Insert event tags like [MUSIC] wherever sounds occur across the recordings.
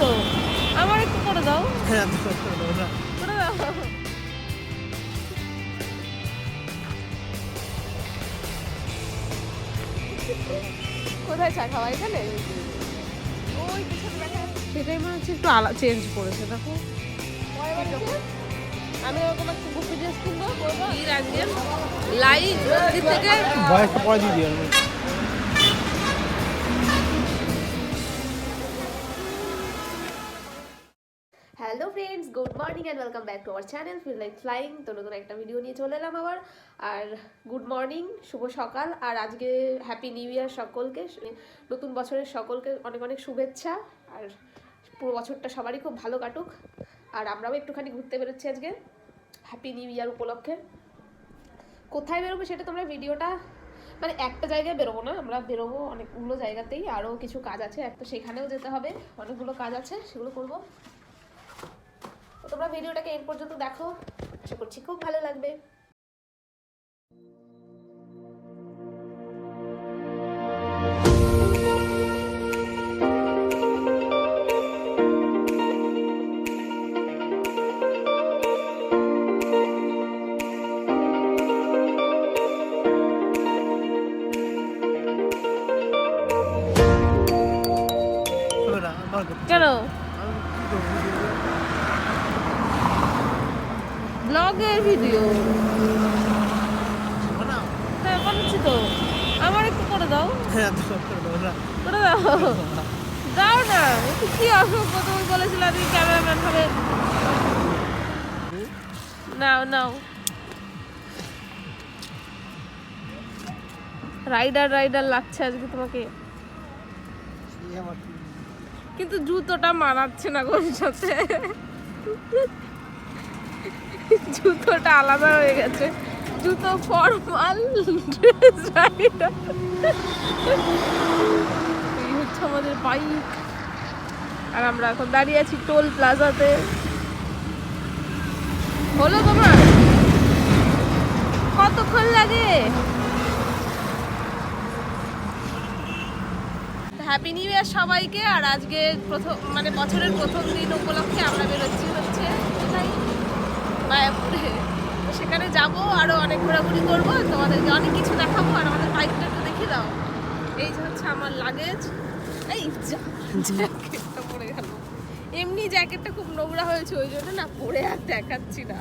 তো আমার একটু করে দাও। হ্যাঁ তো করে দাও না। করে দাও। কোথায় চা খাওয়া এখানে? ওই পিছনে দেখা সেটাই মনে হচ্ছে একটু আলা চেঞ্জ করেছে দেখো। আমি ওরকম একটা গুপি ড্রেস কিনবো করব আজকে লাইভ থেকে। বয়সটা পরে দিয়ে দিও। Morning and welcome back to our channel feel like flying তো নতুন একটা ভিডিও নিয়ে চলে এলাম আবার। আর গুড মর্নিং শুভ সকাল। আর আজকে হ্যাপি নিউ ইয়ার সকলকে। নতুন বছরের সকলকে অনেক অনেক শুভেচ্ছা। আর পুরো বছরটা সবারই খুব ভালো কাটুক। আর আমরাও একটুখানি ঘুরতে বেরোচ্ছি আজকে। হ্যাপি নিউ ইয়ার উপলক্ষে। কোথায় বেরোবো সেটা তোমরা ভিডিওটা মানে একটা জায়গায় বেরোবো না। আমরা বেরোবো অনেকগুলো জায়গাতেই। আরও কিছু কাজ আছে। একটা সেখানেও যেতে হবে। অনেকগুলো কাজ আছে। সেগুলো করব। তো তোমরা ভিডিওটাকে এর পর্যন্ত দেখো। আশা করছি খুব ভালো লাগবে। ভিডিও? হ্যাঁ বানাচ্ছি তো। আমার একটু করে দাও। হ্যাঁ করে দাও দাও। না কি অসুখ তুমি বলেছিলে তুমি ক্যামেরাম্যান হবে। নাও নাও। রাইডার রাইডার লাগছে আজকে তোমাকে? কিন্তু জুতোটা মানাচ্ছে না কোন সাথে। জুতোটা আলাদা হয়ে গেছে। জুতো ফর্মাল এই হচ্ছে আমাদের বাইক আর আমরা এখন দাঁড়িয়ে আছি টোল প্লাজাতে হলো তোমার? কতক্ষণ লাগে? হ্যাপি নিউ ইয়ার সবাইকে। আর আজকে প্রথম মানে বছরের প্রথম দিন উপলক্ষে আমরা বেরোচ্ছি হচ্ছে। কোথায়? মায়াপুরে। সেখানে যাব আরও অনেক ঘোরাঘুরি করব, তোমাদেরকে অনেক কিছু দেখাবো, আর আমাদের বাইকটা একটু দেখিয়ে দাও। এই যে হচ্ছে আমার লাগেজ এই জ্যাকেটটা পরে গেল। এমনি জ্যাকেটটা খুব নোংরা হয়েছে, ওই জন্য না পরে আর দেখাচ্ছি না।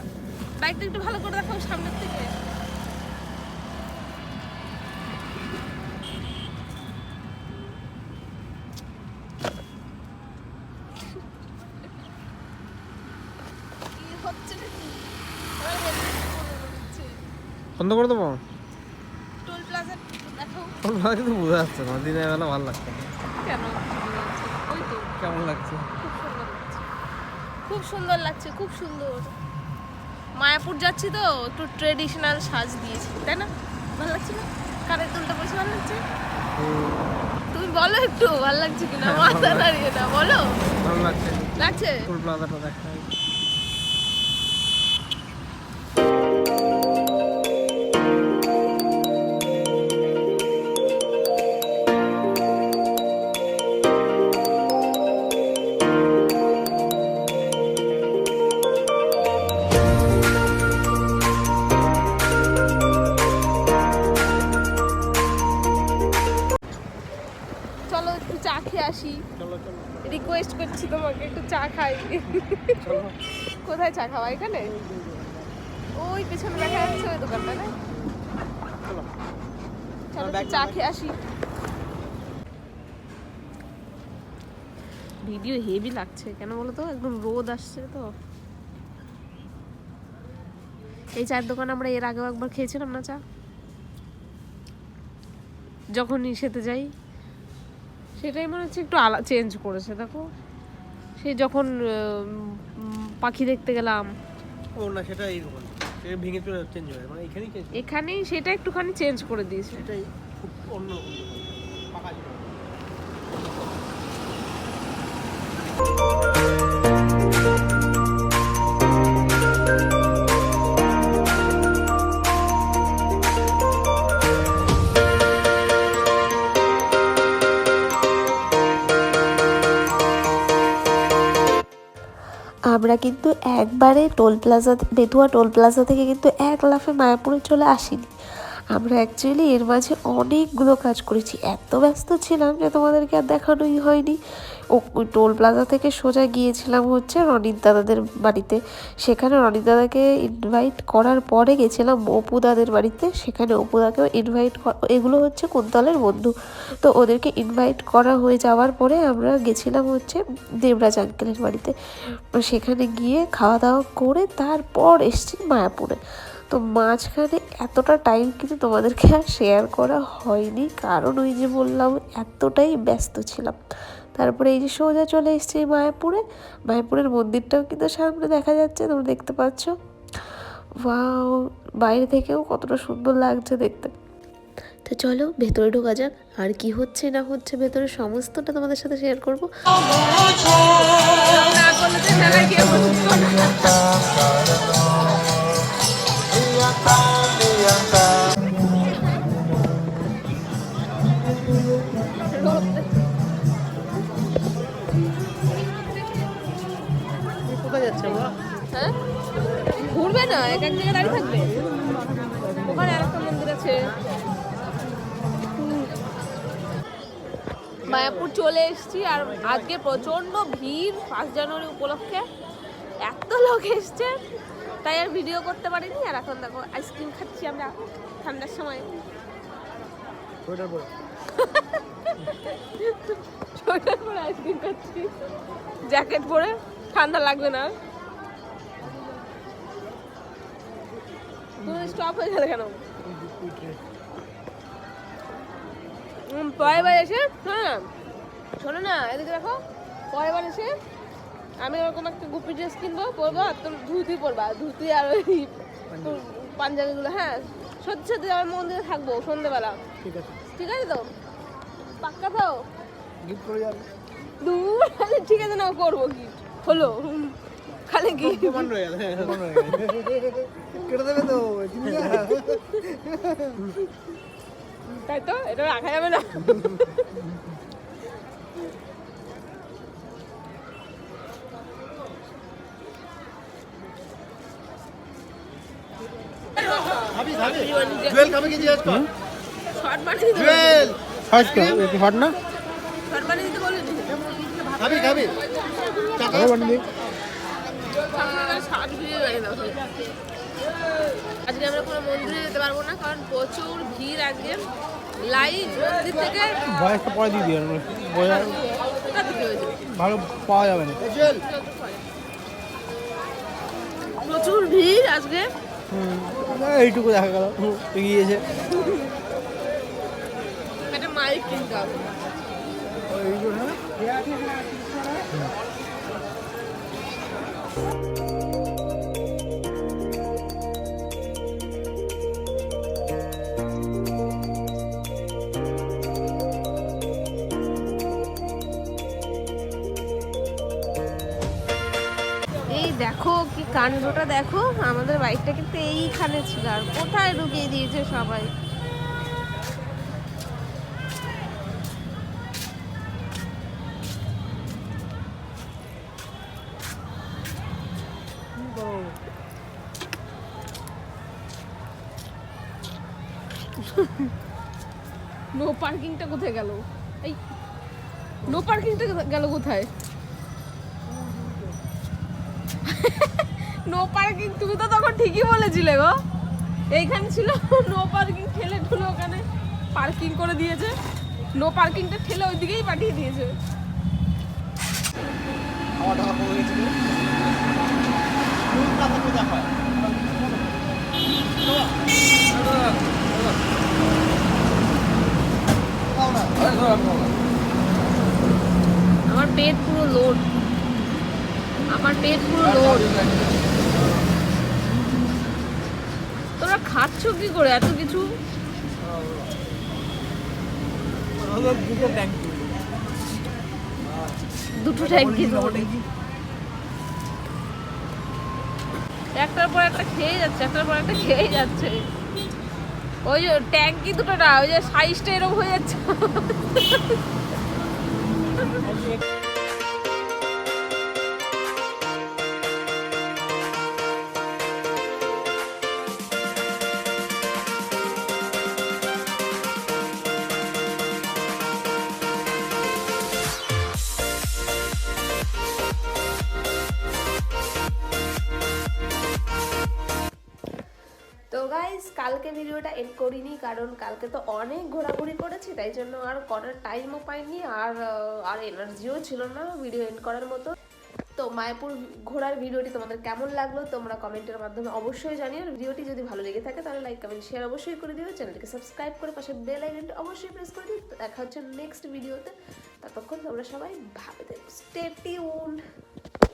বাইকটা একটু ভালো করে দেখাও সামনের থেকে কি হচ্ছে নাকি এবার বলো, কি হচ্ছে? বন্ধ করে দেবো? টোল প্লাজা কিন্তু বোঝা যাচ্ছে না দিনের বেলা ভালো লাগছে। কেন? কেমন লাগছে? খুব সুন্দর লাগছে। খুব সুন্দর মায়াপুর যাচ্ছি তো একটু ট্রেডিশনাল সাজ দিয়েছি তাই না? ভালো লাগছে না? কানের দুলটা বেশি ভালো লাগছে? তুমি বলো একটু ভালো লাগছে কিনা? মাথা দাঁড়িয়ে না বলো। ভালো লাগছে। লাগছে? ফুল প্লাজাটা দেখা কোথায় চা খাওয়া এখানে? ওই পেছনে দেখা যাচ্ছে ওই দোকানটা, না? চা খেয়ে আসি। ভিডিও হেভি লাগছে কেন বলো তো একদম রোদ আসছে তো। এই চায়ের দোকান আমরা এর আগেও একবার খেয়েছিলাম না চা? যখন নিষেতে যাই, সেটাই মনে হচ্ছে একটু আলা চেঞ্জ করেছে, দেখো। সেই যখন পাখি দেখতে গেলাম। ও না সেটা এই দোকান এটা ভেঙে চলে চেঞ্জ হয় মানে এখানেই এখানেই সেটা একটুখানি চেঞ্জ করে দিয়েছে। এটাই খুব অন্য আমরা কিন্তু একবারে toll plaza Betua toll plaza থেকে কিন্তু এক লাফে মায়াপুরে চলে আসিনি। আমরা অ্যাকচুয়ালি এর মাঝে অনেকগুলো কাজ করেছি। এত ব্যস্ত ছিলাম যে তোমাদেরকে আর দেখানোই হয়নি। ও টোল প্লাজা থেকে সোজা গিয়েছিলাম হচ্ছে রনিত দাদাদের বাড়িতে। সেখানে রনিত দাদাকে ইনভাইট করার পরে গেছিলাম অপু দাদের বাড়িতে। সেখানে অপু দাকেও ইনভাইট এগুলো হচ্ছে কুন্তলের বন্ধু। তো ওদেরকে ইনভাইট করা হয়ে যাওয়ার পরে আমরা গেছিলাম হচ্ছে দেবরাজ আঙ্কেলের বাড়িতে। সেখানে গিয়ে খাওয়া দাওয়া করে তারপর এসছি মায়াপুরে। তো মাঝখানে এতটা টাইম কিন্তু তোমাদেরকে আর শেয়ার করা হয়নি। কারণ ওই যে বললাম, এতটাই ব্যস্ত ছিলাম। তারপরে এই যে সোজা চলে এসেছি মায়াপুরে। মায়াপুরের মন্দিরটাও কিন্তু সামনে দেখা যাচ্ছে, তোমরা দেখতে পাচ্ছ। ওয়াও বাইরে থেকেও কতটা সুন্দর লাগছে দেখতে। তো চলো, ভেতরে ঢোকা যাক, আর কি হচ্ছে, না হচ্ছে ভেতরে সমস্তটা তোমাদের সাথে শেয়ার করব। মায়াপুর চলে এসেছি আর আজকে প্রচণ্ড ভিড় ফার্স্ট জানুয়ারি উপলক্ষে। এত লোক এসছে তাই আর ভিডিও করতে পারিনি। আর এখন দেখো আইসক্রিম খাচ্ছি আমরা ঠান্ডার সময়। সোয়েটার পরে। [LAUGHS] আইসক্রিম খাচ্ছি। জ্যাকেট পরে ঠান্ডা লাগবে না। তুমি স্টপ হয়ে গেলে কেন? পরের বার এসে হ্যাঁ শোনো না এদিকে দেখো পরের বার এসে আমি ওরকম একটা গুপি ড্রেস কিনবো পরবো আর তোর ধুতি পরবা ধুতি আর ওই পাঞ্জাবিগুলো হ্যাঁ সত্যি সত্যি আমি মন্দিরে থাকব সন্ধ্যেবেলা ঠিক আছে। ঠিক আছে তো? পাক্কা তো? গিফট করে যাবে। দূর আরে ঠিক আছে না করব কি হলো খালি কি প্রমাণ রয়ে গেল প্রমাণ রয়ে গেল। কেটে দেবে তো তাই তো? এটা রাখা যাবে না? হট না? খাবি খাবি আজকে আমরা কোনো মন্দিরে যেতে পারব না কারণ প্রচুর ভিড় আজকে। মন্দির থেকে পরে দিয়ে দিও হয়েছে ভালো পাওয়া যাবে না। প্রচুর ভিড় আজকে। এইটুকু দেখা গেল এগিয়েছে। একটা মাইক কিনতে হবে। এই দেখো কি কাণ্ডটা দেখো, আমাদের বাইকটা কিন্তু এইখানে ছিল আর কোথায় ঢুকিয়ে দিয়েছে সবাই? নো পার্কিংটা কোথায় গেল? এই নো পার্কিংটা গেল কোথায়? নো পার্কিং তুমি তো তখন ঠিকই বলেছিলে গো। এইখানে ছিল নো পার্কিং ঠেলে ঠুলে ওখানে পার্কিং করে দিয়েছে। নো পার্কিংটা ঠেলে ওই দিকেই পাঠিয়ে দিয়েছে। আমার পেট পুরো লোড আমার পেট পুরো লোড তোমরা খাচ্ছ কি করে এত কিছু? দুটো ট্যাঙ্ক একটার পর একটা খেয়ে যাচ্ছে একটার পর একটা খেয়ে যাচ্ছে। ওই যে ট্যাঙ্কি দুটো না ওই যে সাইজটা এরকম হয়ে যাচ্ছে। [LAUGHS] [LAUGHS] কালকে ভিডিওটা এন্ড করিনি, কারণ কালকে তো অনেক ঘোরাঘুরি করেছি, তাই জন্য আর করার টাইমও পাইনি, আর আর এনার্জিও ছিল না ভিডিও এন্ড করার মতো। তো মায়াপুর ঘোরার ভিডিওটি তোমাদের কেমন লাগল তোমরা কমেন্টের মাধ্যমে অবশ্যই জানিও, আর ভিডিওটি যদি ভালো লেগে থাকে তাহলে লাইক কমেন্ট শেয়ার অবশ্যই করে দিও চ্যানেলটিকে সাবস্ক্রাইব করে পাশে বেল আইকনটি অবশ্যই প্রেস করে দিও। দেখা হচ্ছে নেক্সট ভিডিওতে ততক্ষণ তোমরা সবাই ভালো থেকো স্টে টিউন